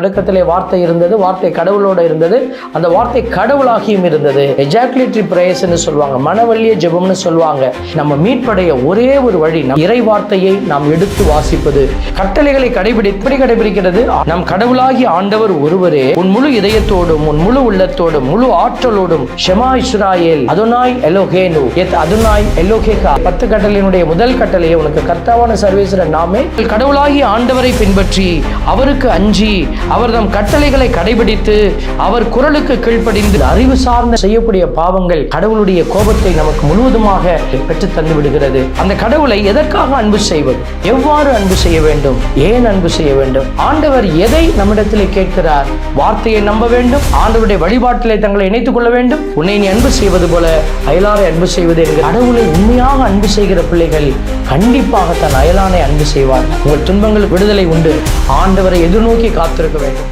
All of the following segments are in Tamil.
தொடக்கத்திலே வார்த்தை இருந்தது வார்த்தை கடவுளோட இருந்தது. அந்த வார்த்தை கடவுளாகியும் இருந்தது. எஜாக்குலேட்டரி பிரேயர்ஸ்னு சொல்லுவாங்க. மனவள்ளிய ஜெபம்னு சொல்லுவாங்க. நம்ம மீட்படைய ஒரே ஒரு வழி நம் இறை வார்த்தையை நாம் எடுத்து வாசிப்பது. கட்டளைகளை கடைபிடி எப்படி கடைபிடிக்கிறது நம் கடவுளாகி ஆண்டவர் ஒருவரே உன் முழு இதயத்தோடும் உன் முழு உள்ளத்தோடும் முழு ஆற்றலோடும் ஷெமா இஸ்ராயேல் அதுனாய் எலோகேனு எத் அதுனாய் எலோகேகா. பத்து கட்டளையினுடைய முதல் கட்டளையை உனக்கு கர்த்தாவான சர்வேஸ்வரன் நாமே கடவுளாகி ஆண்டவரை பின்பற்றி அவருக்கு அஞ்சி அவர் தம் கட்டளைகளை கடைபிடித்து அவர் குரலுக்கு கீழ்ப்படிந்து அறிவு சார்ந்த செய்யக்கூடிய பாவங்கள் கடவுளுடைய கோபத்தை நமக்கு முழுவதுமாக பெற்று தந்து விடுகிறது. அந்த கடவுளை எதற்காக அன்பு செய்வது? எவ்வாறு அன்பு செய்ய வேண்டும்? ஏன் அன்பு செய்ய வேண்டும்? ஆண்டவர் எதை நம்மிடத்தில் கேட்கிறார்? வார்த்தையை நம்ப வேண்டும். ஆண்டவருடைய வழிபாட்டிலே தங்களை இணைத்துக் கொள்ள வேண்டும். உன்னை நீ அன்பு செய்வது போல அயலாரை அன்பு செய்வது என்கிற கடவுளை உண்மையாக அன்பு செய்கிற பிள்ளைகள் கண்டிப்பாக தன் அயலானை அன்பு செய்வார். உங்கள் துன்பங்களுக்கு விடுதலை உண்டு. ஆண்டவரை எதிர்நோக்கி காத்திருக்க வேண்டும்.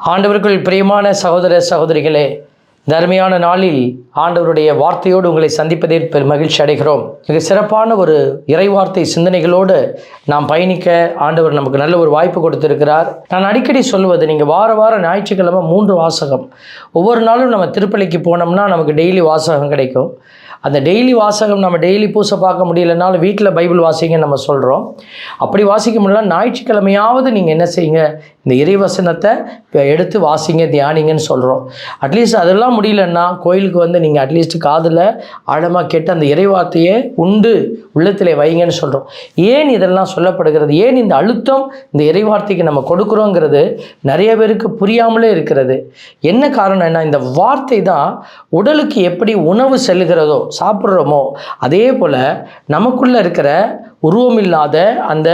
ஆண்டவர்கள் பிரியமான சகோதர சகோதரிகளே தருமையான நாளில் ஆண்டவருடைய வார்த்தையோடு உங்களை சந்திப்பதில் பெரும் மகிழ்ச்சி அடைகிறோம். மிக சிறப்பான ஒரு இறைவார்த்தை சிந்தனைகளோடு நாம் பயணிக்க ஆண்டவர் நமக்கு நல்ல ஒரு வாய்ப்பு கொடுத்திருக்கிறார். நான் அடிக்கடி சொல்வது நீங்கள் வார வாரம் ஞாயிற்றுக்கிழமை மூன்று வாசகம். ஒவ்வொரு நாளும் நம்ம திருப்பலிக்கு போனோம்னா நமக்கு டெய்லி வாசகம் கிடைக்கும். அந்த டெய்லி வாசகம் நம்ம டெய்லி பூசை பார்க்க முடியலனாலும் வீட்டில் பைபிள் வாசிங்க நம்ம சொல்கிறோம் அப்படி வாசிக்க முடியல ஞாயிற்றுக்கிழமையாவது நீங்கள் என்ன செய்யுங்க? இந்த இறைவசனத்தை எடுத்து வாசிங்க தியானிங்கன்னு சொல்கிறோம் அட்லீஸ்ட் அதெல்லாம் முடியலன்னா கோயிலுக்கு வந்து நீங்கள் அட்லீஸ்ட் காதில் ஆழமாக கேட்டு அந்த இறைவார்த்தையை உண்டு உள்ளத்திலே வைங்கன்னு சொல்கிறோம் ஏன் இதெல்லாம் சொல்லப்படுகிறது? ஏன் இந்த அழுத்தம் இந்த இறைவார்த்தைக்கு நம்ம கொடுக்குறோங்கிறது நிறைய பேருக்கு புரியாமலே இருக்கிறது. என்ன காரணம்னா இந்த வார்த்தை தான் உடலுக்கு எப்படி உணவு செல்லுகிறதோ சாப்பிட்றோமோ அதே போல் நமக்குள்ளே இருக்கிற உருவமில்லாத அந்த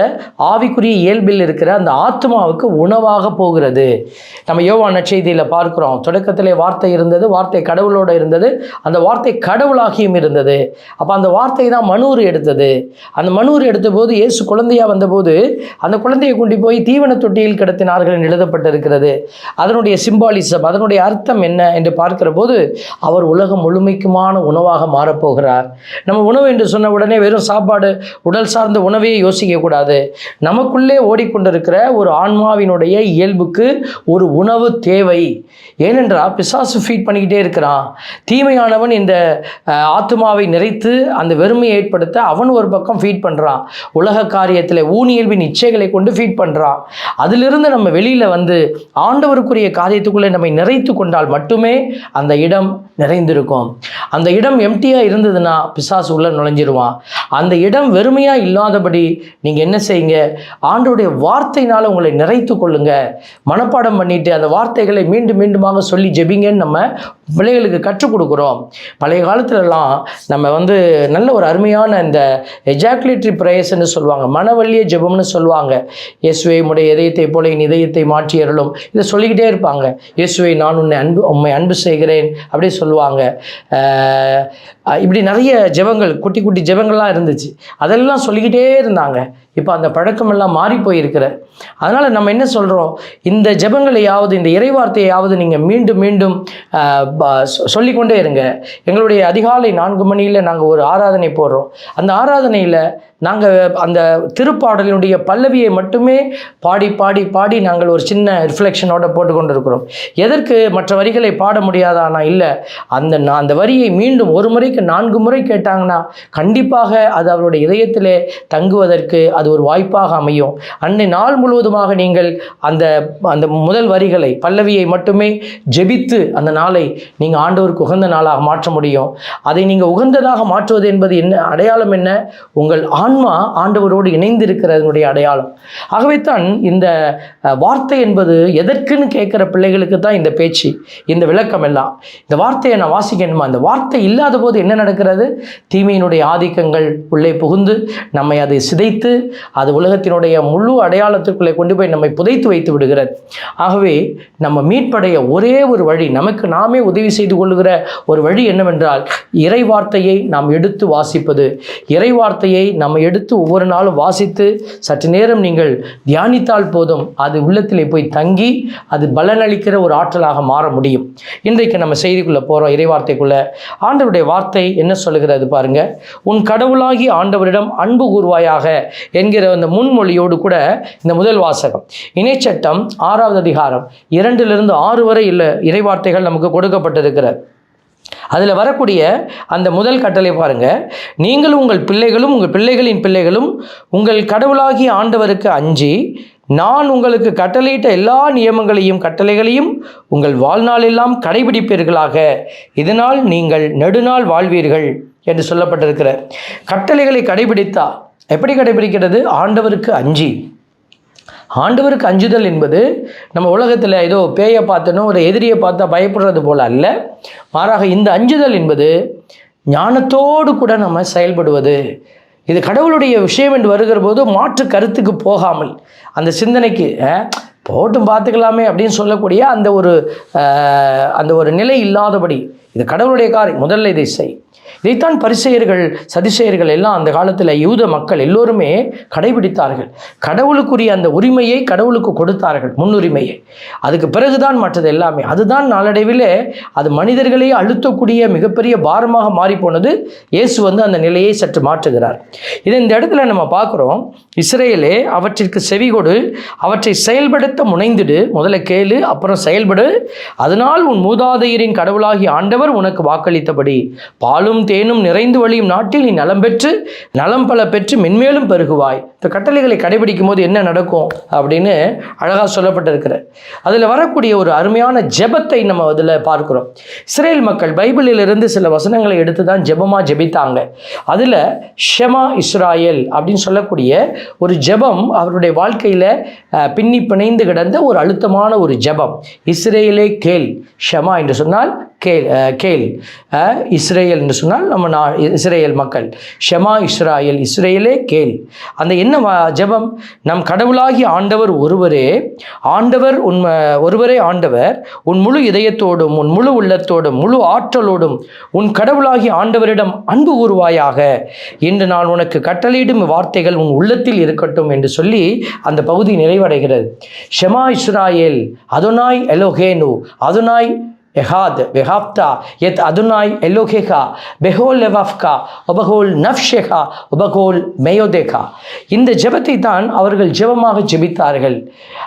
ஆவிக்குரிய இயல்பில் இருக்கிற அந்த ஆத்மாவுக்கு உணவாக போகிறது. நம்ம யோவா நற்செய்தியில் பார்க்குறோம். தொடக்கத்திலே வார்த்தை இருந்தது வார்த்தை கடவுளோட இருந்தது அந்த வார்த்தை கடவுளாகியும் இருந்தது. அப்போ அந்த வார்த்தை தான் மனூர் எடுத்தது. அந்த மனூர் எடுத்தபோது இயேசு குழந்தையாக வந்தபோது அந்த குழந்தையை கொண்டு போய் தீவன தொட்டியில் கிடத்தினார்கள் எழுதப்பட்டிருக்கிறது. அதனுடைய சிம்பாலிசம் அதனுடைய அர்த்தம் என்ன என்று பார்க்கிற போது அவர் உலகம் முழுமைக்குமான உணவாக மாறப்போகிறார். நம்ம உணவு என்று சொன்ன உடனே வெறும் சாப்பாடு உடல் சார்ந்த உணவையே யோசிக்கக்கூடாது நமக்குள்ளே ஓடிக்கொண்டிருக்கிற ஒரு ஆன்மாவினுடைய இயல்புக்கு ஒரு உணவு தேவை. ஏனென்றால் பிசாசு ஃபீட் பண்ணிக்கிட்டே இருக்கிறான். தீமையானவன் இந்த ஆத்மாவை ஆத்துமாவை நிறைத்து அந்த வெறுமையை ஏற்படுத்த அவன் ஒரு பக்கம் ஃபீட் பண்ணுறான் உலக காரியத்தில் ஊனியல்பின் இச்சைகளை கொண்டு ஃபீட் பண்ணுறான் அதிலிருந்து நம்ம வெளியில் வந்து ஆண்டவருக்குரிய காரியத்துக்குள்ளே நம்மை நிறைத்து கொண்டால் மட்டுமே அந்த இடம் நிறைந்திருக்கும். அந்த இடம் எம்டியாக இருந்ததுன்னா பிசாசு உள்ள நுழைஞ்சிருவான். அந்த இடம் வெறுமையாக இல்லாதபடி நீங்கள் என்ன செய்யுங்க? ஆண்டோடைய வார்த்தையினால் உங்களை நிறைத்து கொள்ளுங்க. மனப்பாடம் பண்ணிட்டு அந்த வார்த்தைகளை மீண்டும் மீண்டுமாக சொல்லி ஜெபிங்கன்னு நம்ம பிள்ளைகளுக்கு கற்றுக் கொடுக்குறோம். பழைய காலத்துலலாம் நம்ம வந்து நல்ல ஒரு அருமையான இந்த எஜாக்குலேட்டரி பிரேயர்ஸ்னு சொல்லுவாங்க. மனவல்லிய ஜெபம்னு சொல்லுவாங்க. இயேசுவை உடைய இதயத்தை போல என் இதயத்தை மாற்றி அருளும். இதை சொல்லிக்கிட்டே இருப்பாங்க. இயேசுவை நான் உன்னை அன்பு உண்மை அன்பு செய்கிறேன். அப்படி சொல்லுவாங்க. இப்படி நிறைய ஜெபங்கள் குட்டி குட்டி ஜெபங்கள்லாம் இருந்துச்சு. அதெல்லாம் சொல்லிக்கிட்டே இருந்தாங்க. இப்போ அந்த பழக்கமெல்லாம் மாறி போயிருக்கிற. அதனால் நம்ம என்ன சொல்கிறோம் இந்த ஜெபங்களையாவது இந்த இறைவார்த்தையாவது நீங்கள் மீண்டும் மீண்டும் ப- சொ- சொல்லிக்கொண்டே இருங்க. எங்களுடைய அதிகாலை நான்கு மணியில் நாங்கள் ஒரு ஆராதனை போடுறோம். அந்த ஆராதனையில் நாங்கள் அந்த திருப்பாடலினுடைய பல்லவியை மட்டுமே பாடி பாடி பாடி நாங்கள் ஒரு சின்ன ரிஃப்ளெக்ஷனோட போட்டுக்கொண்டு இருக்கிறோம் எதற்கு? மற்ற வரிகளை பாட முடியாதானா? இல்லை. அந்த அந்த வரியை மீண்டும் ஒரு முறைக்கு நான்கு முறை கேட்டாங்கன்னா கண்டிப்பாக அது அவருடைய இதயத்திலே தங்குவதற்கு அது அது ஒரு வாய்ப்பாக அமையும். அன்னை நாள் முழுவதுமாக நீங்கள் அந்த அந்த முதல் வரிகளை பல்லவியை மட்டுமே ஜெபித்து அந்த நாளை நீங்கள் ஆண்டவருக்கு உகந்த நாளாக மாற்ற முடியும். அதை நீங்கள் உகந்ததாக மாற்றுவது என்பது என்ன அடையாளம் என்ன? உங்கள் ஆன்மா ஆண்டவரோடு இணைந்திருக்கிறதனுடைய அடையாளம். ஆகவே தான் இந்த வார்த்தை என்பது எதற்குன்னு கேட்குற பிள்ளைகளுக்கு தான் இந்த பேச்சு இந்த விளக்கம் எல்லாம். இந்த வார்த்தையை நான் வாசிக்கணுமா? அந்த வார்த்தை இல்லாத போது என்ன நடக்கிறது? தீமையினுடைய ஆதிக்கங்கள் உள்ளே புகுந்து நம்மை அதை சிதைத்து அது உலகத்தினுடைய முழு அடையாளத்திற்குள்ளே கொண்டு போய் நம்மை புதைத்து வைத்து விடுகிறது. ஆகவே நம்ம மீட்படைய ஒரே ஒரு வழி நமக்கு நாமே உதவி செய்து கொள்கிற ஒரு வழி என்னவென்றால் இறை வார்த்தையை நாம் எடுத்து வாசிப்பது. இறை வார்த்தையை நம்ம நம்ம எடுத்து ஒவ்வொரு நாளும் வாசித்து சற்று நேரம் நீங்கள் தியானித்தால் போதும் அது உள்ளத்திலே போய் தங்கி அது பலனளிக்கிற ஒரு ஆற்றலாக மாற முடியும். இன்றைக்கு நம்ம செய்திக்குள்ளே போகிறோம் இறைவார்த்தைக்குள்ளே. ஆண்டவருடைய வார்த்தை என்ன சொல்லுகிறது பாருங்க. உன் கடவுளாகி ஆண்டவரிடம் அன்பு கூறுவாயாக என்கிற அந்த முன்மொழியோடு கூட இந்த முதல் வாசகம். இணைச்சட்டம் ஆறாவது அதிகாரம். இரண்டிலிருந்து ஆறு வரை இல்லை இறைவார்த்தைகள் நமக்கு கொடுக்கப்பட்டிருக்கிறது. அதில் வரக்கூடிய அந்த முதல் கட்டளை பாருங்க. நீங்களும் உங்கள் பிள்ளைகளும் உங்கள் பிள்ளைகளின் பிள்ளைகளும் உங்கள் கடவுளாகிய ஆண்டவருக்கு அஞ்சி நான் உங்களுக்கு கட்டளையிட்ட எல்லா நியமங்களையும் கட்டளைகளையும் உங்கள் வாழ்நாளெல்லாம் கடைபிடிப்பீர்களாக. இதனால் நீங்கள் நெடுநாள் வாழ்வீர்கள் என்று சொல்லப்பட்டிருக்கிற கட்டளைகளை கடைபிடித்தா எப்படி கடைபிடிக்கிறது? ஆண்டவருக்கு அஞ்சு. ஆண்டவருக்கு அஞ்சுதல் என்பது நம்ம உலகத்தில் ஏதோ பேயை பார்த்தனோ ஒரு எதிரியை பார்த்தா பயப்படுறது போல் அல்ல. மாறாக இந்த அஞ்சுதல் என்பது ஞானத்தோடு கூட நம்ம செயல்படுவது. இது கடவுளுடைய விஷயம் என்று வருகிற போது மாற்று கருத்துக்கு போகாமல் அந்த சிந்தனைக்கு போட்டும் பார்த்துக்கலாமே அப்படின்னு சொல்லக்கூடிய அந்த ஒரு அந்த ஒரு நிலை இல்லாதபடி இது கடவுளுடைய காரியம். முதல்ல இதை செய். இதைத்தான் பரிசெயர்கள் சதிசெயர்கள் எல்லாம் அந்த காலத்தில் யூத மக்கள் எல்லோருமே கடைபிடித்தார்கள். கடவுளுக்குரிய அந்த உரிமையை கடவுளுக்கு கொடுத்தார்கள் முன்னுரிமையை. அதுக்கு பிறகுதான் மற்றது எல்லாமே. அதுதான் நாளடைவில் அது மனிதர்களே அழுத்தக்கூடிய மிகப்பெரிய பாரமாக மாறி போனது இயேசு வந்து அந்த நிலையை சற்று மாற்றுகிறார். இது இந்த இடத்துல நம்ம பார்க்குறோம். இஸ்ரேலே அவற்றிற்கு செவிகொடு அவற்றை செயல்படுத்த முனைந்துடு. முதல்ல கேளு அப்புறம் செயல்படு. அதனால் உன் மூதாதையரின் கடவுளாகி ஆண்டவர் உனக்கு வாக்களித்தபடி பாலும் தேனும் நிறைந்து வழியும் நாட்டில் நீ நலம் பெற்று நலம் பல பெற்று மென்மேலும் பெருகுவாய். இந்த கட்டளைகளை கடைபிடிக்கும் போது என்ன நடக்கும் அப்படின்னு அழகாக சொல்லப்பட்டிருக்கிற அதில் வரக்கூடிய ஒரு அருமையான ஜெபத்தை நம்ம அதில் பார்க்குறோம். இஸ்ரேல் மக்கள் பைபிளிலிருந்து சில வசனங்களை எடுத்து தான் ஜெபமாக ஜெபித்தாங்க. அதில் ஷெமா இஸ்ராயேல் அப்படின்னு சொல்லக்கூடிய ஒரு ஜெபம் அவருடைய வாழ்க்கையில் பின்னி பிணைந்து கிடந்த ஒரு அழுத்தமான ஒரு ஜெபம். இஸ்ரேலே கேள் ஷெமா என்று சொன்னால் கேள் கேல் கேள். இஸ்ரேல் என்று சொன்னால் நம்ம நா இஸ்ரேல் மக்கள். ஷெமா இஸ்ராயல் இஸ்ரேலே கேள். அந்த என்ன ஜபம் ஜெபம்? நம் கடவுளாகி ஆண்டவர் ஒருவரே ஆண்டவர் உன் ஒருவரே ஆண்டவர் உன் முழு இதயத்தோடும் உன் முழு உள்ளத்தோடும் முழு ஆற்றலோடும் உன் கடவுளாகி ஆண்டவரிடம் அன்பு கூறுவாயாக. என்று நான் உனக்கு கட்டளையிடும் வார்த்தைகள் உன் உள்ளத்தில் இருக்கட்டும் என்று சொல்லி அந்த பகுதி நிறைவடைகிறது. ஷெமா இஸ்ராயேல் அதுனாய் எலோஹேனு அதுனாய் எஹாத் வெஹாப்தா எத் அதுனாய் எல்லோகேகா பெஹோல் லெவாஃப்கா ஒபகோல் நஃப்ஷேகா ஒபகோல் மேயோதேகா இந்த ஜெபத்தை தான் அவர்கள் ஜெபமாக ஜெபித்தார்கள்.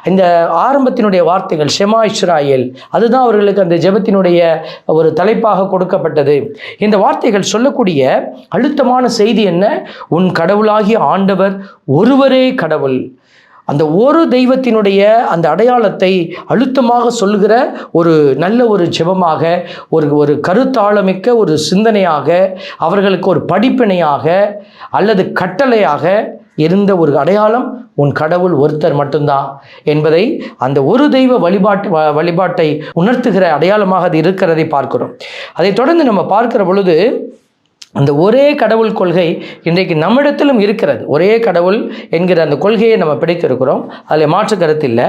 இந்த ஆரம்பத்தினுடைய வார்த்தைகள் ஷெமா இஸ்ராயல் அதுதான் அவர்களுக்கு அந்த ஜெபத்தினுடைய ஒரு தலைப்பாக கொடுக்கப்பட்டது. இந்த வார்த்தைகள் சொல்லக்கூடிய அழுத்தமான செய்தி என்ன? உன் கடவுளாகிய ஆண்டவர் ஒருவரே கடவுள். அந்த ஒரு தெய்வத்தினுடைய அந்த அடையாளத்தை அழுத்தமாக சொல்கிற ஒரு நல்ல ஒரு ஜெபமாக ஒரு ஒரு கருத்தாளமிக்க ஒரு சிந்தனையாக அவர்களுக்கு ஒரு படிப்பினையாக அல்லது கட்டளையாக இருந்த ஒரு அடையாளம் உன் கடவுள் ஒருத்தர் மட்டும்தான் என்பதை அந்த ஒரு தெய்வ வழிபாட்டு வ- வழிபாட்டை உணர்த்துகிற அடையாளமாக அது இருக்கிறதை பார்க்கிறோம். அதைத் தொடர்ந்து நம்ம பார்க்கிற பொழுது அந்த ஒரே கடவுள் கொள்கை இன்றைக்கு நம்மிடத்திலும் இருக்கிறது. ஒரே கடவுள் என்கிற அந்த கொள்கையை நம்ம பிடித்திருக்கிறோம். அதில் மாற்று கருத்து இல்லை.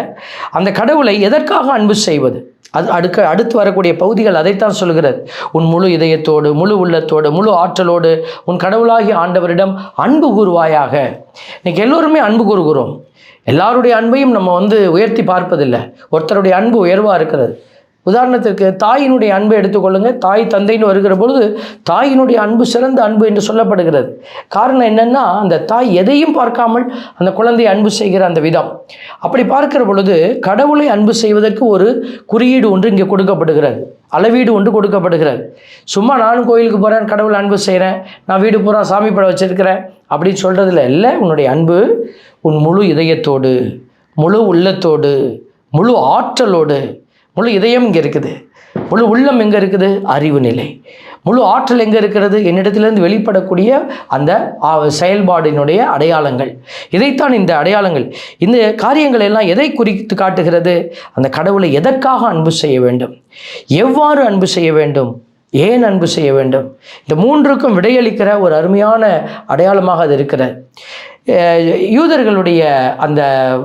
அந்த கடவுளை எதற்காக அன்பு செய்வது? அது அடுக்க அடுத்து வரக்கூடிய பகுதிகள் அதைத்தான் சொல்கிறது. உன் முழு இதயத்தோடு முழு உள்ளத்தோடு முழு ஆற்றலோடு உன் கடவுளாகி ஆண்டவரிடம் அன்பு கூறுவாயாக. இன்னைக்கு எல்லோருமே அன்பு கூறுகிறோம். எல்லாருடைய அன்பையும் நம்ம வந்து உயர்த்தி பார்ப்பதில்லை. ஒருத்தருடைய அன்பு உயர்வாக இருக்கிறது. உதாரணத்திற்கு தாயினுடைய அன்பை எடுத்துக்கொள்ளுங்கள். தாய் தந்தைன்னு வருகிற பொழுது தாயினுடைய அன்பு சிறந்த அன்பு என்று சொல்லப்படுகிறது. காரணம் என்னென்னா அந்த தாய் எதையும் பார்க்காமல் அந்த குழந்தையை அன்பு செய்கிற அந்த விதம். அப்படி பார்க்கிற பொழுது கடவுளை அன்பு செய்வதற்கு ஒரு குறியீடு ஒன்று இங்கே கொடுக்கப்படுகிறது. அளவீடு ஒன்று கொடுக்கப்படுகிறது. சும்மா நானும் கோயிலுக்கு போகிறேன் கடவுள் அன்பு செய்கிறேன் நான் வீடு பூரா சாமி படம் வச்சிருக்கிறேன் அப்படின்னு சொல்கிறதுல இல்லை உன்னுடைய அன்பு உன் முழு இதயத்தோடு முழு உள்ளத்தோடு முழு ஆற்றலோடு முழு இதயம் இங்கே இருக்குது. முழு உள்ளம் எங்கே இருக்குது? அறிவு நிலை. முழு ஆற்றல் எங்கே இருக்கிறது? என்னிடத்திலிருந்து வெளிப்படக்கூடிய அந்த செயல்பாடினுடைய அடையாளங்கள். இதைத்தான் இந்த அடையாளங்கள். இந்த காரியங்கள் எல்லாம் எதை குறித்து காட்டுகிறது? அந்த கடவுளை எதற்காக அன்பு செய்ய வேண்டும்? எவ்வாறு அன்பு செய்ய வேண்டும்? ஏன் அன்பு செய்ய வேண்டும்? இந்த மூன்றுக்கும் விடையளிக்கிற ஒரு அருமையான அடையாளமாக அது இருக்கிறது. யூதர்களுடைய அந்த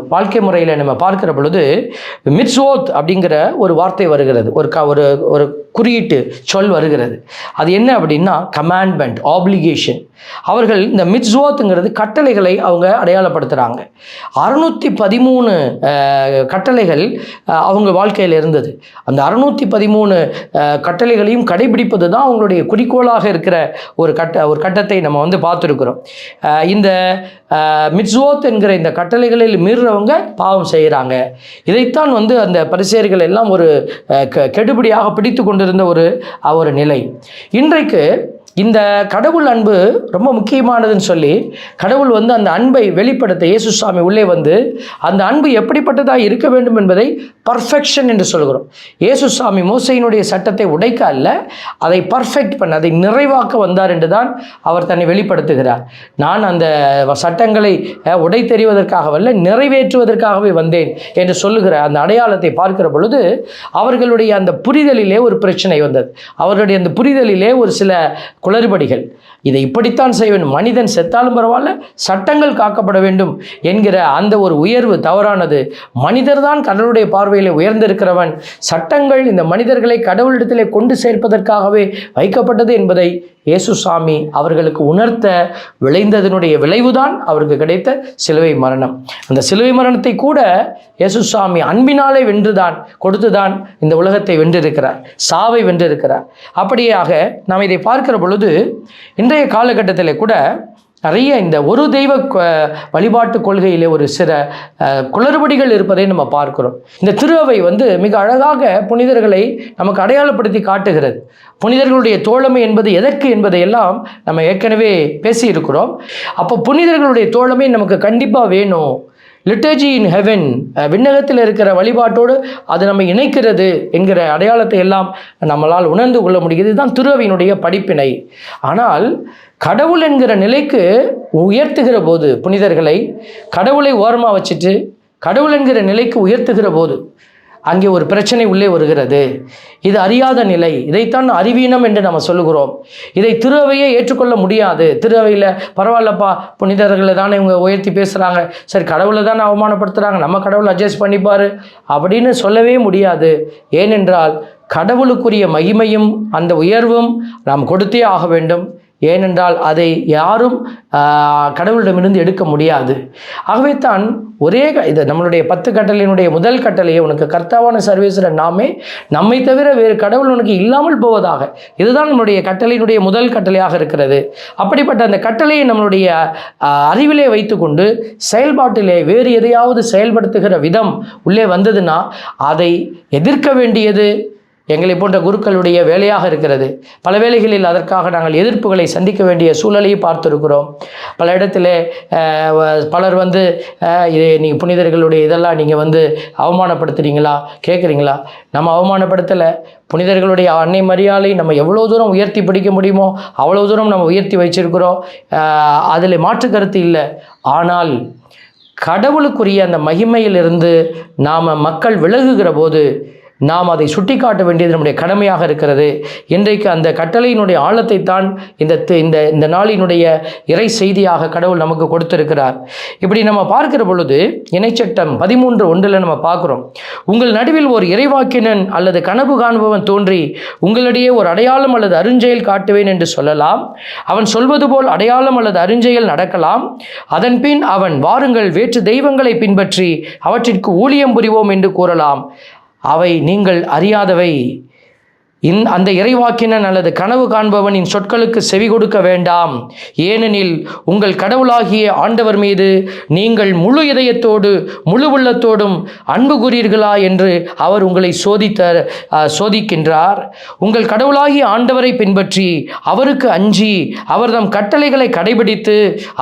வாழ்க்கை முறையில் நம்ம பார்க்கிற பொழுது மிட்ஸ்வோத் அப்படிங்கிற ஒரு வார்த்தை வருகிறது. ஒரு க ஒரு ஒரு குறியீட்டு சொல் வருகிறது. அது என்ன அப்படின்னா கமாண்ட்மெண்ட் ஆப்ளிகேஷன் அவர்கள் இந்த மிட்ஸ்வோத்துங்கிறது கட்டளைகளை அவங்க அடையாளப்படுத்துகிறாங்க அறுநூற்றி பதிமூணு கட்டளைகள் அவங்க வாழ்க்கையில் இருந்தது. அந்த அறுநூற்றி பதிமூணு கட்டளைகளையும் கடைபிடிப்பது தான் அவங்களுடைய குறிக்கோளாக இருக்கிற ஒரு கட்ட ஒரு கட்டத்தை நம்ம வந்து பார்த்துருக்குறோம். இந்த மிட்ஸ்வோத் என்கிற இந்த கட்டளைகளில் மீறுறவங்க பாவம் செய்கிறாங்க இதைத்தான் வந்து அந்த பரிசேர்கள் எல்லாம் ஒரு கெடுபடியாக கெ- கெடுபிடியாக கொண்டிருந்த ஒரு அவர் ஒரு நிலை. இன்றைக்கு இந்த கடவுள் அன்பு ரொம்ப முக்கியமானதுன்னு சொல்லி கடவுள் வந்து அந்த அன்பை வெளிப்படுத்த இயேசு சுவாமி உள்ளே வந்து அந்த அன்பு எப்படிப்பட்டதாக இருக்க வேண்டும் என்பதை பர்ஃபெக்ஷன் என்று சொல்கிறோம். இயேசு சுவாமி மோசையினுடைய சட்டத்தை உடைக்க அல்ல அதை பர்ஃபெக்ட் பண்ண அதை நிறைவாக்க வந்தார் என்று தான் அவர் தன்னை வெளிப்படுத்துகிறார். நான் அந்த சட்டங்களை உடை தெரிவதற்காகவல்ல நிறைவேற்றுவதற்காகவே வந்தேன் என்று சொல்லுகிற அந்த அடையாளத்தை பார்க்கிற பொழுது அவர்களுடைய அந்த புரிதலிலே ஒரு பிரச்சனை வந்தது. அவர்களுடைய அந்த புரிதலிலே ஒரு சில குளறுபடிகள். இதை இப்படித்தான் செய்வேன். மனிதன் செத்தாலும் பரவாயில்ல சட்டங்கள் காக்கப்பட வேண்டும் என்கிற அந்த ஒரு உயர்வு தவறானது. மனிதர்தான் கடவுளுடைய பார்வையில் உயர்ந்திருக்கிறவன். சட்டங்கள் இந்த மனிதர்களை கடவுளிடத்திலே கொண்டு சேர்ப்பதற்காகவே வைக்கப்பட்டது என்பதை இயேசு சாமி அவர்களுக்கு உணர்த்த விளைந்ததனுடைய விளைவுதான் அவருக்கு கிடைத்த சிலுவை மரணம். அந்த சிலுவை மரணத்தை கூட இயேசுசாமி அன்பினாலே வென்றுதான் கொடுத்துதான் இந்த உலகத்தை வென்றிருக்கிறார் சாவை வென்றிருக்கிறார். அப்படியாக நாம் இதை பார்க்கிற பொழுது இன்றைய காலகட்டத்தில் கூட நிறைய இந்த ஒரு தெய்வ வழிபாட்டு கொள்கையிலே ஒரு சில குளறுபடிகள் இருப்பதை நம்ம பார்க்கிறோம். இந்த திருவை வந்து மிக அழகாக புனிதர்களை நமக்கு அடையாளப்படுத்தி காட்டுகிறது. புனிதர்களுடைய தோழமை என்பது எதற்கு என்பதையெல்லாம் நம்ம ஏற்கனவே பேசியிருக்கிறோம். அப்போ புனிதர்களுடைய தோழமை நமக்கு கண்டிப்பாக வேணும். லிட்டர்ஜி இன் ஹெவன் விண்ணகத்தில் இருக்கிற வழிபாட்டோடு அது நம்ம இணைக்கிறது என்கிற அடையாளத்தை எல்லாம் நம்மளால் உணர்ந்து கொள்ள முடியுது இதுதான் துறவியினுடைய படிப்பினை. ஆனால் கடவுள் என்கிற நிலைக்கு உயர்த்துகிற போது புனிதர்களை கடவுளை ஓரமாக வச்சுட்டு கடவுள் என்கிற நிலைக்கு உயர்த்துகிற போது அங்கே ஒரு பிரச்சனை உள்ளே வருகிறது. இது அறியாத நிலை. இதைத்தான் அறிவீனம் என்று நம்ம சொல்லுகிறோம். இதை திருவையே ஏற்றுக்கொள்ள முடியாது. திருவையில் பரவாயில்லப்பா புனிதர்களை தானே இவங்க உயர்த்தி பேசுகிறாங்க சரி கடவுளை தானே அவமானப்படுத்துகிறாங்க நம்ம கடவுள் அட்ஜஸ்ட் பண்ணிப்பார். அப்படின்னு சொல்லவே முடியாது. ஏனென்றால் கடவுளுக்குரிய மகிமையும் அந்த உயர்வும் நாம் கொடுத்தே ஆக வேண்டும். ஏனென்றால் அதை யாரும் கடவுளிடமிருந்து எடுக்க முடியாது. ஆகவே தான் ஒரே க- இது நம்மளுடைய பத்து கட்டளையினுடைய முதல் கட்டளையை உனக்கு கர்த்தாவான சர்வேஸ்வரன் நாமே நம்மை தவிர வேறு கடவுள் உனக்கு இல்லாமல் போவதாக. இதுதான் நம்மளுடைய கட்டளையினுடைய முதல் கட்டளையாக இருக்கிறது. அப்படிப்பட்ட அந்த கட்டளையை நம்மளுடைய அறிவிலே வைத்துக்கொண்டு செயல்பாட்டிலே வேறு எதையாவது செயல்படுத்துகிற விதம் உள்ளே வந்ததுன்னா அதை எதிர்க்க வேண்டியது எங்களை போன்ற குருக்களுடைய வேலையாக இருக்கிறது. பல வேலைகளில் அதற்காக நாங்கள் எதிர்ப்புகளை சந்திக்க வேண்டிய சூழலையும் பார்த்துருக்கிறோம். பல இடத்துல பலர் வந்து இது நீங்கள் புனிதர்களுடைய இதெல்லாம் நீங்கள் வந்து அவமானப்படுத்துறீங்களா? கேட்குறீங்களா நம்ம அவமானப்படுத்தலை. புனிதர்களுடைய அன்னை மரியாதை நம்ம எவ்வளோ தூரம் உயர்த்தி பிடிக்க முடியுமோ அவ்வளோ தூரம் நம்ம உயர்த்தி வச்சிருக்கிறோம். அதில் மாற்று கருத்து இல்லை. ஆனால் கடவுளுக்குரிய அந்த மகிமையிலிருந்து நாம் மக்கள் விலகுகிற போது நாம் அதை சுட்டிக்காட்ட வேண்டியது நம்முடைய கடமையாக இருக்கிறது. இன்றைக்கு அந்த கட்டளையினுடைய ஆழத்தை தான் இந்த இந்த இந்த நாளினுடைய இறை செய்தியாக கடவுள் நமக்கு கொடுத்திருக்கிறார். இப்படி நம்ம பார்க்கிற பொழுது இணைச்சட்டம் பதிமூன்று ஒன்றில் நம்ம பார்க்குறோம். உங்கள் நடுவில் ஒரு இறைவாக்கினன் அல்லது கனவு காண்பவன் தோன்றி உங்களிடையே ஒரு அடையாளம் அல்லது அருஞ்செயல் காட்டுவேன் என்று சொல்லலாம். அவன் சொல்வது போல் அடையாளம் அல்லது அருஞ்செயல் நடக்கலாம். அதன்பின் அவன் வாருங்கள் வேற்று தெய்வங்களை பின்பற்றி அவற்றிற்கு ஊழியம் புரிவோம் என்று கூறலாம். அவை நீங்கள் அறியாதவை. இந் அந்த இறைவாக்கினன் அல்லது கனவு காண்பவனின் சொற்களுக்கு செவி கொடுக்க வேண்டாம். ஏனெனில் உங்கள் கடவுளாகிய ஆண்டவர் மீது நீங்கள் முழு இதயத்தோடு முழு உள்ளத்தோடும் அன்பு கூறீர்களா என்று அவர் உங்களை சோதித்த சோதிக்கின்றார். உங்கள் கடவுளாகிய ஆண்டவரை பின்பற்றி அவருக்கு அஞ்சி அவர் தம் கட்டளைகளை கடைபிடித்து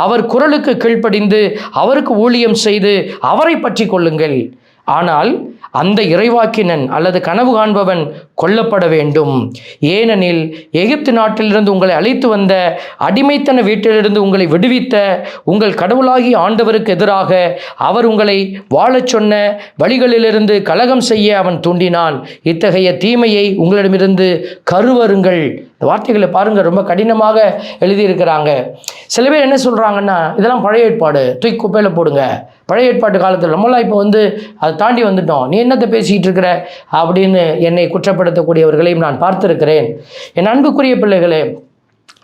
அவர் குரலுக்கு கீழ்ப்படிந்து அவருக்கு ஊழியம் செய்து அவரை பற்றி கொள்ளுங்கள். ஆனால் அந்த இறைவாக்கினன் அல்லது கனவு காண்பவன் கொல்லப்பட வேண்டும். ஏனெனில் எகிப்து நாட்டிலிருந்து உங்களை அழைத்து வந்த அடிமைத்தன வீட்டிலிருந்து உங்களை விடுவித்த உங்கள் கடவுளாகி ஆண்டவருக்கு எதிராக அவர் உங்களை வாழச் சொன்ன வழிகளிலிருந்து கலகம் செய்ய அவன் தூண்டினான். இத்தகைய தீமையை உங்களிடமிருந்து கருவருங்கள். இந்த வார்த்தைகளை பாருங்கள். ரொம்ப கடினமாக எழுதியிருக்கிறாங்க. சில பேர் என்ன சொல்கிறாங்கன்னா இதெல்லாம் பழைய ஏற்பாடு. தூக்கி குப்பையில் போடுங்க. பழைய ஏற்பாட்டு காலத்தில் நம்மளாம் இப்போ வந்து அதை தாண்டி வந்துட்டோம். நீ என்னத்தை பேசிக்கிட்டு இருக்கிற? அப்படின்னு என்னை பயன்படுத்தக்கூடியவர்களையும் நான் பார்த்திருக்கிறேன். என் அன்புக்குரிய பிள்ளைகளே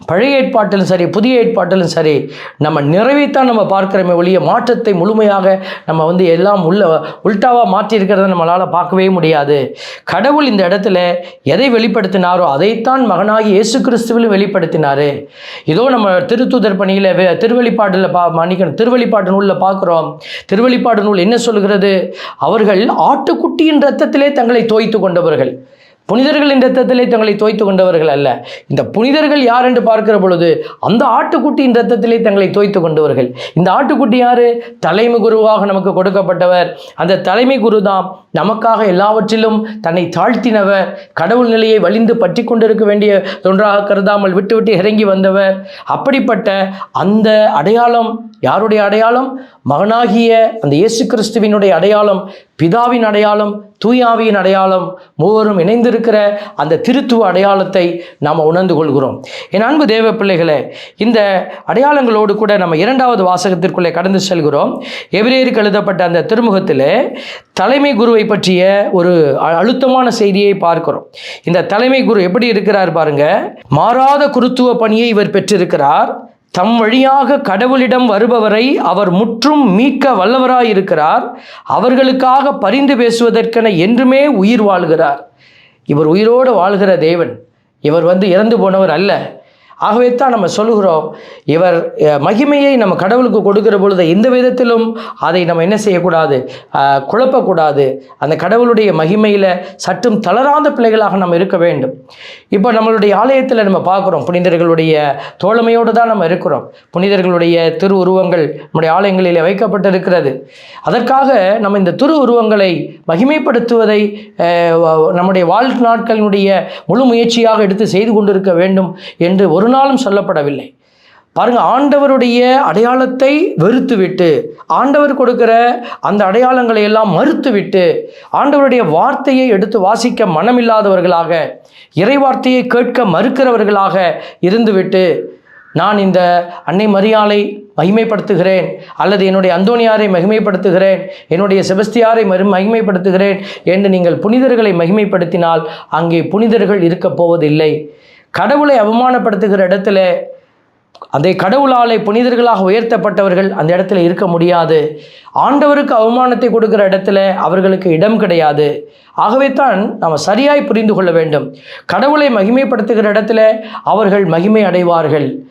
பழைய ஏற்பாட்டிலும் சரி புதிய ஏற்பாட்டிலும் சரி நம்ம நிறைவைத்தான் நம்ம பார்க்குறோமே ஒழிய மாற்றத்தை முழுமையாக நம்ம வந்து எல்லாம் உள்ள உல்டாவாக மாற்றியிருக்கிறத நம்மளால் பார்க்கவே முடியாது. கடவுள் இந்த இடத்துல எதை வெளிப்படுத்தினாரோ அதைத்தான் மகனாகி இயேசு கிறிஸ்துவிலும் வெளிப்படுத்தினார். இதோ நம்ம திருத்தூதர் பணியில் வே- திருவெளிப்பாட்டில் பா மன்னிக்கணும். திருவெளிப்பாட்டு நூலில் பார்க்குறோம். திருவெளிப்பாட்டு நூல் என்ன சொல்கிறது அவர்கள் ஆட்டுக்குட்டியின் ரத்தத்திலே தங்களை தோய்த்து கொண்டவர்கள். புனிதர்களின் ரத்தத்திலே தங்களை தோய்த்து கொண்டவர்கள் அல்ல. இந்த புனிதர்கள் யார் என்று பார்க்கிற பொழுது அந்த ஆட்டுக்குட்டியின் ரத்தத்திலே தங்களை தோய்த்து கொண்டவர்கள். இந்த ஆட்டுக்குட்டி யாரு? தலைமை குருவாக நமக்கு கொடுக்கப்பட்டவர். அந்த தலைமை குரு தான் நமக்காக எல்லாவற்றிலும் தன்னை தாழ்த்தினவர் கடவுள் நிலையை வலிந்து பற்றி கொண்டிருக்க வேண்டிய ஒன்றாக கருதாமல் விட்டுவிட்டு இறங்கி வந்தவர். அப்படிப்பட்ட அந்த அடையாளம் யாருடைய அடையாளம்? மகனாகிய அந்த இயேசு கிறிஸ்துவினுடைய அடையாளம் பிதாவின் அடையாளம் தூயாவியின் அடையாளம் மூவரும் இணைந்திருக்கிற அந்த திருத்துவ அடையாளத்தை நாம் உணர்ந்து கொள்கிறோம். என் அன்பு தேவ பிள்ளைகளே இந்த அடையாளங்களோடு கூட நம்ம இரண்டாவது வாசகத்திற்குள்ளே கடந்து செல்கிறோம். எபிரேயருக்கு எழுதப்பட்ட அந்த திருமுகத்தில் தலைமை குருவை பற்றிய ஒரு அ- அழுத்தமான செய்தியை பார்க்கிறோம். இந்த தலைமை குரு எப்படி இருக்கிறார் பாருங்க. மாறாத குருத்துவ பணியை இவர் பெற்றிருக்கிறார். தம் வழியாக கடவுளிடம் வருபவரை அவர் முற்றும் மீட்க வல்லவராயிருக்கிறார். அவர்களுக்காக பரிந்து பேசுவதற்கென என்றுமே உயிர் வாழ்கிறார். இவர் உயிரோடு வாழ்கிற தேவன். இவர் வந்து இறந்து போனவர் அல்ல. ஆகவே தான் நம்ம சொல்லுகிறோம் இவர் மகிமையை நம்ம கடவுளுக்கு கொடுக்கிற பொழுது எந்த விதத்திலும் அதை நம்ம என்ன செய்யக்கூடாது? குழப்பக்கூடாது. அந்த கடவுளுடைய மகிமையில் சற்றும் தளராத பிள்ளைகளாக நம்ம இருக்க வேண்டும். இப்போ நம்மளுடைய ஆலயத்தில் நம்ம பார்க்குறோம் புனிதர்களுடைய தோழமையோடு தான் நம்ம இருக்கிறோம். புனிதர்களுடைய திரு உருவங்கள் நம்முடைய ஆலயங்களில் வைக்கப்பட்டிருக்கிறது. அதற்காக நம்ம இந்த திரு உருவங்களை மகிமைப்படுத்துவதை நம்முடைய வாழ்நாட்களினுடைய முழு முயற்சியாக எடுத்து செய்து கொண்டிருக்க வேண்டும் என்று ஒரு நாளும் சொல்லப்படவில்லை. பாருங்க ஆண்டவருடைய அடையாளத்தை வெறுத்துவிட்டு ஆண்டவர் கொடுக்கிற அந்த அடையாளங்களை எல்லாம் மறுத்துவிட்டு ஆண்டவருடைய வார்த்தையை எடுத்து வாசிக்க மனமில்லாதவர்களாக இறைவார்த்தையை கேட்க மறுக்கிறவர்களாக இருந்துவிட்டு நான் இந்த அன்னை மரியாளை மகிமைப்படுத்துகிறேன் அல்லது என்னுடைய அந்தோனியாரை மகிமைப்படுத்துகிறேன் என்னுடைய செபஸ்தியாரை மறு மகிமைப்படுத்துகிறேன் என்று நீங்கள் புனிதர்களை மகிமைப்படுத்தினால் அங்கே புனிதர்கள் இருக்கப் போவதில்லை. கடவுளை அவமானப்படுத்துகிற இடத்துல அந்த கடவுளாலே புனிதர்களாக உயர்த்தப்பட்டவர்கள் அந்த இடத்துல இருக்க முடியாது. ஆண்டவருக்கு அவமானத்தை கொடுக்கிற இடத்துல அவர்களுக்கு இடம் கிடையாது. ஆகவே தான் நாம் சரியாய் புரிந்து கொள்ள வேண்டும். கடவுளை மகிமைப்படுத்துகிற இடத்துல அவர்கள் மகிமை அடைவார்கள்.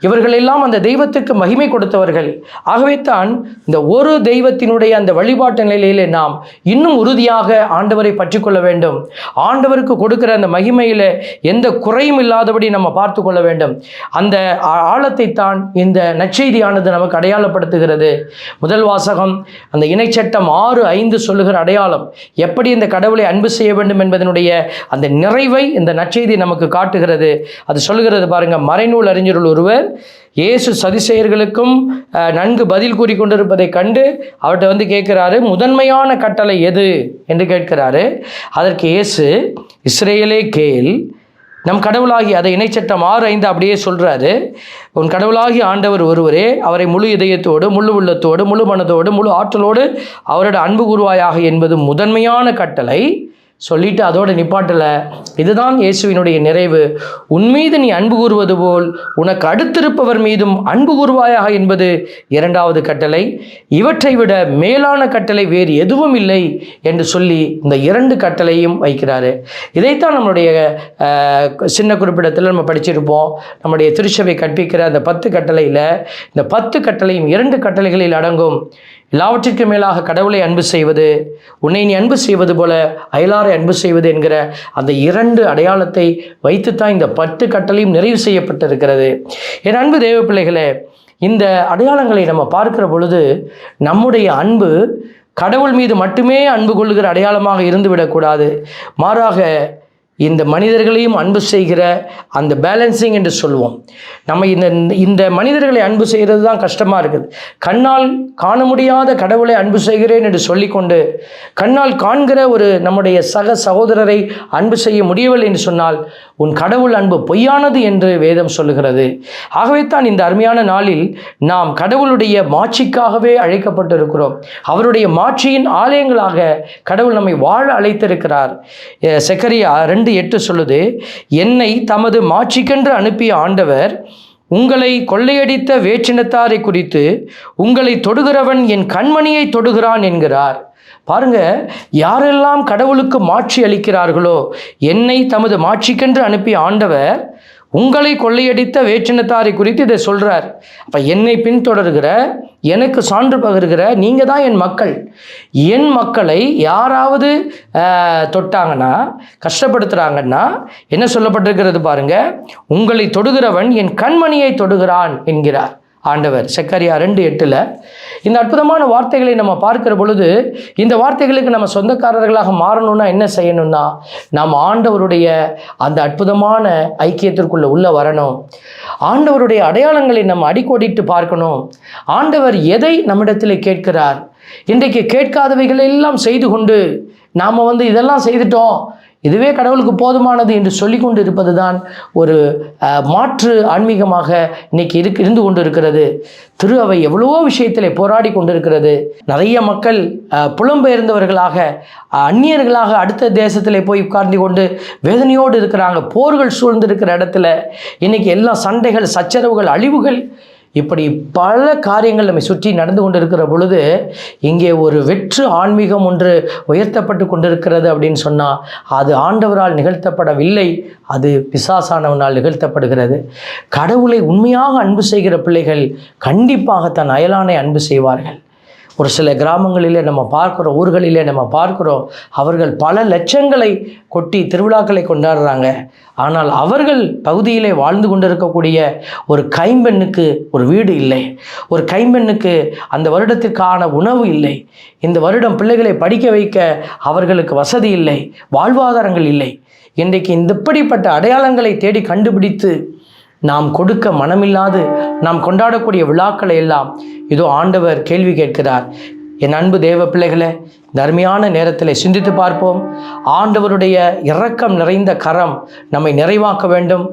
இவர்கள் எல்லாம் அந்த தெய்வத்திற்கு மகிமை கொடுத்தவர்கள். ஆகவே தான் இந்த ஒரு தெய்வத்தினுடைய அந்த வழிபாட்டு நிலையிலே நாம் இன்னும் உறுதியாக ஆண்டவரை பற்றிக்கொள்ள வேண்டும். ஆண்டவருக்கு கொடுக்கிற அந்த மகிமையில் எந்த குறையும் இல்லாதபடி நம்ம பார்த்து கொள்ள வேண்டும். அந்த ஆ- ஆழத்தை தான் இந்த நற்செய்தியானது நமக்கு அடையாளப்படுத்துகிறது. முதல் வாசகம் அந்த இணைச்சட்டம் ஆறு ஐந்து சொல்லுகிற அடையாளம். எப்படி இந்த கடவுளை அன்பு செய்ய வேண்டும் என்பதனுடைய அந்த நிறைவை இந்த நற்செய்தி நமக்கு காட்டுகிறது. அது சொல்லுகிறது பாருங்க மறைநூல் அறிஞர்கள் ஒருவர் இயேசு சதிசெயர்களுக்கும் நன்கு பதில் கூறி கொண்டிருப்பதை கண்டு அவர்கிட்ட வந்து கேட்கிறாரு முதன்மையான கட்டளை எது? என்று கேட்கிறாரு. அதற்கு இயேசு இஸ்ரேலே கேள். நம் கடவுளாகி அதை இணைச்சட்டம் ஆறு ஐந்து அப்படியே சொல்கிறாரு உன் கடவுளாகி ஆண்டவர் ஒருவரே அவரை முழு இதயத்தோடு முழு உள்ளத்தோடு முழு மனதோடு முழு ஆற்றலோடு அவரோட அன்பு கூறுவாயாக என்பது முதன்மையான கட்டளை. சொல்லிட்டு அதோட நிப்பாட்டல. இதுதான் இயேசுவினுடைய நிறைவு. உன்மீது நீ அன்பு கூறுவது போல் உனக்கு அடுத்திருப்பவர் மீதும் அன்பு கூறுவாயாக என்பது இரண்டாவது கட்டளை. இவற்றை விட மேலான கட்டளை வேறு எதுவும் இல்லை என்று சொல்லி இந்த இரண்டு கட்டளையும் வைக்கிறாரு. இதைத்தான் நம்மளுடைய சின்ன குறிப்பிடத்தில் நம்ம படிச்சிருப்போம். நம்முடைய திருச்சபை கற்பிக்கிற அந்த பத்து கட்டளையில் இந்த பத்து கட்டளையும் இரண்டு கட்டளைகளில் அடங்கும். எல்லாவற்றிற்கும் மேலாக கடவுளை அன்பு செய்வது உன்னை நீ அன்பு செய்வது போல அயலாரை அன்பு செய்வது என்கிற அந்த இரண்டு அடையாளத்தை வைத்துத்தான் இந்த பத்து கட்டளையும் நிறைவு செய்யப்பட்டிருக்கிறது. என் அன்பு தேவ பிள்ளைகளே இந்த அடையாளங்களை நம்ம பார்க்கிற பொழுது நம்முடைய அன்பு கடவுள் மீது மட்டுமே அன்பு கொள்ளுகிற அடையாளமாக இருந்துவிடக்கூடாது. மாறாக இந்த மனிதர்களையும் அன்பு செய்கிற அந்த பேலன்சிங் என்று சொல்லுவோம் நம்ம இந்த இந்த மனிதர்களை அன்பு செய்கிறது தான் கஷ்டமாக இருக்குது. கண்ணால் காண முடியாத கடவுளை அன்பு செய்கிறேன் என்று சொல்லிக்கொண்டு கண்ணால் காண்கிற ஒரு நம்முடைய சக சகோதரரை அன்பு செய்ய முடியவில்லை என்று சொன்னால் உன் கடவுள் அன்பு பொய்யானது என்று வேதம் சொல்லுகிறது. ஆகவே தான் இந்த அருமையான நாளில் நாம் கடவுளுடைய மாட்சிக்காகவே அழைக்கப்பட்டிருக்கிறோம். அவருடைய மாட்சியின் ஆலயங்களாக கடவுள் நம்மை வாழ அழைத்திருக்கிறார். செக்கரியா ரெண்டு எட்டு சொல்லுது என்னை தமது மாட்சிக்கென்று அனுப்பிய ஆண்டவர் உங்களை கொள்ளையடித்த வேற்றினத்தாரை குறித்து உங்களை தொடுகிறவன் என் கண்மணியை தொடுகிறான் என்கிறார். பாருங்க யாரெல்லாம் கடவுளுக்கு மாட்சி அளிக்கிறார்களோ என்னை தமது மாட்சிக்கென்று அனுப்பிய ஆண்டவர் உங்களை கொள்ளையடித்த வேற்றினத்தாரை குறித்து இதை சொல்கிறார் அப்போ என்னை பின்தொடர்கிற எனக்கு சான்று பகிர்கிற நீங்கள் தான் என் மக்கள். என் மக்களை யாராவது தொட்டாங்கன்னா கஷ்டப்படுத்துகிறாங்கன்னா என்ன சொல்லப்பட்டிருக்கிறது பாருங்க உங்களை தொடுகிறவன் என் கண்மணியை தொடுகிறான் என்கிறார். ஆண்டவர். செக்கரியா ரெண்டு எட்டில் இந்த அற்புதமான வார்த்தைகளை நம்ம பார்க்கிற பொழுது இந்த வார்த்தைகளுக்கு நம்ம சொந்தக்காரர்களாக மாறணும்னா என்ன செய்யணும்னா நாம் ஆண்டவருடைய அந்த அற்புதமான ஐக்கியத்திற்குள்ளே உள்ள வரணும். ஆண்டவருடைய அடையாளங்களை நம்ம அடிக்கோடிட்டு பார்க்கணும். ஆண்டவர் எதை நம்மிடத்தில் கேட்கிறார்? இன்றைக்கு கேட்காதவைகளை எல்லாம் செய்து கொண்டு நாம் வந்து இதெல்லாம் செய்துட்டோம். இதுவே கடவுளுக்கு போதுமானது என்று சொல்லி கொண்டு இருப்பது தான் ஒரு மாற்று ஆன்மீகமாக இன்னைக்கு இருக்கு இருந்து கொண்டு இருக்கிறது திரு அவை எவ்வளவோ விஷயத்திலே போராடி கொண்டிருக்கிறது. நிறைய மக்கள் புலம்பெயர்ந்தவர்களாக அந்நியர்களாக அடுத்த தேசத்திலே போய் உட்கார்ந்து கொண்டு வேதனையோடு இருக்கிறாங்க. போர்கள் சூழ்ந்திருக்கிற இடத்துல இன்னைக்கு எல்லா சண்டைகள் சச்சரவுகள் அழிவுகள் இப்படி பல காரியங்கள் நம்மை சுற்றி நடந்து கொண்டிருக்கிற பொழுது இங்கே ஒரு வெற்று ஆன்மீகம் ஒன்று உயர்த்தப்பட்டு கொண்டிருக்கிறது அப்படின்னு சொன்னால் அது ஆண்டவரால் நிகழ்த்தப்படவில்லை அது பிசாசானவனால் நிகழ்த்தப்படுகிறது. கடவுளை உண்மையாக அன்பு செய்கிற பிள்ளைகள் கண்டிப்பாக தன் அயலானை அன்பு செய்வார்கள். ஒரு சில கிராமங்களிலே நம்ம பார்க்குறோம் ஊர்களிலே நம்ம பார்க்குறோம் அவர்கள் பல லட்சங்களை கொட்டி திருவிழாக்களை கொண்டாடுறாங்க. ஆனால் அவர்கள் பகுதியிலே வாழ்ந்து கொண்டிருக்கக்கூடிய ஒரு கைம்பெண்ணுக்கு ஒரு வீடு இல்லை. ஒரு கைம்பெண்ணுக்கு அந்த வருடத்திற்கான உணவு இல்லை. இந்த வருடம் பிள்ளைகளை படிக்க வைக்க அவர்களுக்கு வசதி இல்லை வாழ்வாதாரங்கள் இல்லை. இன்றைக்கு இந்த இப்படிப்பட்ட அடையாளங்களை தேடி கண்டுபிடித்து நாம் கொடுக்க மனமில்லாது நாம் கொண்டாடக்கூடிய விழாக்களை எல்லாம் இதோ ஆண்டவர் கேள்வி கேட்கிறார். என் அன்பு தேவ பிள்ளைகளை தர்மையான நேரத்தில் சிந்தித்து பார்ப்போம். ஆண்டவருடைய இரக்கம் நிறைந்த கரம் நம்மை நிறைவாக்க வேண்டும்.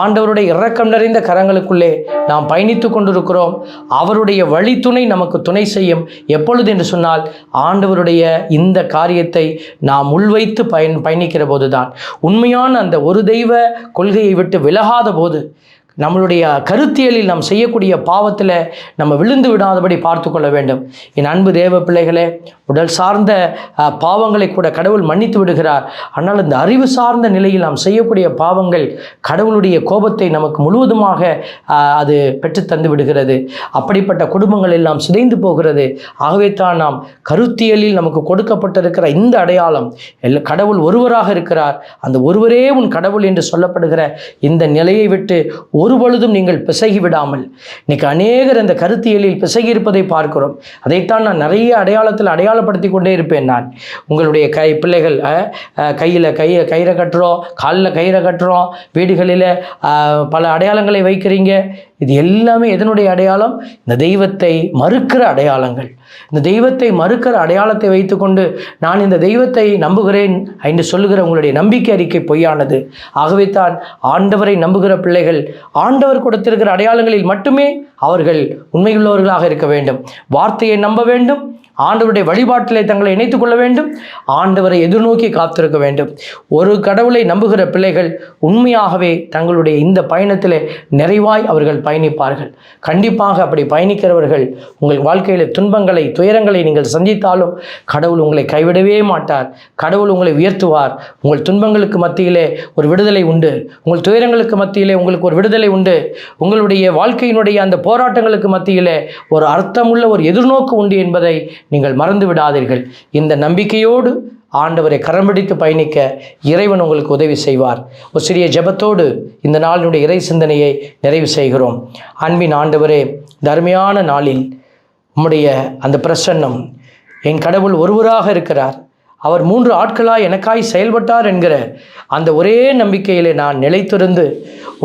ஆண்டவருடைய இரக்கம் நிறைந்த கரங்களுக்குள்ளே நாம் பயணித்து கொண்டிருக்கிறோம். அவருடைய வழித்துணை நமக்கு துணை செய்யும். எப்பொழுது என்று சொன்னால் ஆண்டவருடைய இந்த காரியத்தை நாம் உள்வைத்து பயன் பயணிக்கிற போதுதான். உண்மையான அந்த ஒரு தெய்வ கொள்கையை விட்டு விலகாத போது நம்மளுடைய கருத்தியலில் நாம் செய்யக்கூடிய பாவத்தில் நம்ம விழுந்து விடாதபடி பார்த்து கொள்ள வேண்டும். என் அன்பு தேவ பிள்ளைகளே உடல் சார்ந்த பாவங்களை கூட கடவுள் மன்னித்து விடுகிறார். ஆனால் இந்த அறிவு சார்ந்த நிலையில் நாம் செய்யக்கூடிய பாவங்கள் கடவுளுடைய கோபத்தை நமக்கு முழுவதுமாக அது அது பெற்றுத்தந்து விடுகிறது. அப்படிப்பட்ட குடும்பங்கள் எல்லாம் சிதைந்து போகிறது. ஆகவே தான் நாம் கருத்தியலில் நமக்கு கொடுக்கப்பட்டிருக்கிற இந்த அடையாளம் கடவுள் ஒருவராக இருக்கிறார். அந்த ஒருவரே உன் கடவுள் என்று சொல்லப்படுகிற இந்த நிலையை விட்டு ஒரு பொழுதும் நீங்கள் பிசகி விடாமல் இன்னைக்கு அநேகர் அந்த கருத்தியலில் பிசகி இருப்பதை பார்க்கிறோம். அதைத்தான் நான் நிறைய அடையாளத்தில் அடையாளப்படுத்தி கொண்டே இருப்பேன் நான். உங்களுடைய கை பிள்ளைகள் கையில் கை கயிறை கட்டுறோம் காலில் கயிறை கட்டுறோம் வீடுகளில் பல அடையாளங்களை வைக்கிறீங்க. இது எல்லாமே எதனுடைய அடையாளம்? இந்த தெய்வத்தை மறுக்கிற அடையாளங்கள். இந்த தெய்வத்தை மறுக்கிற அடையாளத்தை வைத்துக்கொண்டு நான் இந்த தெய்வத்தை நம்புகிறேன் என்று சொல்லுகிற உங்களுடைய நம்பிக்கை அறிக்கை பொய்யானது. ஆகவே தான் ஆண்டவரை நம்புகிற பிள்ளைகள் ஆண்டவர் கொடுத்திருக்கிற அடையாளங்களில் மட்டுமே அவர்கள் உண்மையுள்ளவர்களாக இருக்க வேண்டும். வார்த்தையை நம்ப வேண்டும் ஆண்டவருடைய வழிபாட்டிலே தங்களை இணைத்துக் கொள்ள வேண்டும். ஆண்டவரை எதிர்நோக்கி காத்திருக்க வேண்டும். ஒரு கடவுளை நம்புகிற பிள்ளைகள் உண்மையாகவே தங்களுடைய இந்த பயணத்தில் நிறைவாய் அவர்கள் பயணிப்பார்கள். கண்டிப்பாக அப்படி பயணிக்கிறவர்கள் உங்கள் வாழ்க்கையில் துன்பங்களை துயரங்களை நீங்கள் சந்தித்தாலும் கடவுள் உங்களை கைவிடவே மாட்டார். கடவுள் உங்களை உயர்த்துவார். உங்கள் துன்பங்களுக்கு மத்தியிலே ஒரு விடுதலை உண்டு. உங்கள் துயரங்களுக்கு மத்தியிலே உங்களுக்கு ஒரு விடுதலை உண்டு. உங்களுடைய வாழ்க்கையினுடைய அந்த போராட்டங்களுக்கு மத்தியிலே ஒரு அர்த்தமுள்ள ஒரு எதிர்நோக்கு உண்டு என்பதை நீங்கள் மறந்து விடாதீர்கள் இந்த நம்பிக்கையோடு ஆண்டவரை கரம் பிடித்து பயணிக்க இறைவன் உங்களுக்கு உதவி செய்வார். ஒரு சிறிய ஜெபத்தோடு இந்த நாளினுடைய இறை சிந்தனையை நிறைவு செய்கிறோம். அன்பின் ஆண்டவரே தர்மையான நாளில் உம்முடைய அந்த பிரசன்னம் என் கடவுள் ஒருவராக இருக்கிறார். அவர் மூன்று ஆட்களாய் எனக்காய் செயல்பட்டார் என்கிற அந்த ஒரே நம்பிக்கையிலே நான் நிலைத்திருந்து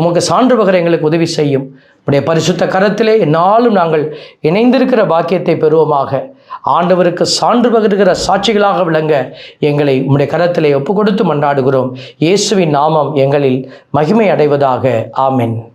உமக்கு சான்று பகர எங்களுக்கு உதவி செய்யும். உடைய பரிசுத்த கரத்திலே என்னாலும் நாங்கள் இணைந்திருக்கிற பாக்கியத்தை பெறுவோமாக. ஆண்டவருக்கு சான்று பகிர்கிற சாட்சிகளாக விளங்க எங்களை உம்முடைய கரத்திலே ஒப்பு கொடுத்து மன்றாடுகிறோம். இயேசுவின் நாமம் எங்களில் மகிமை அடைவதாக. ஆமென்.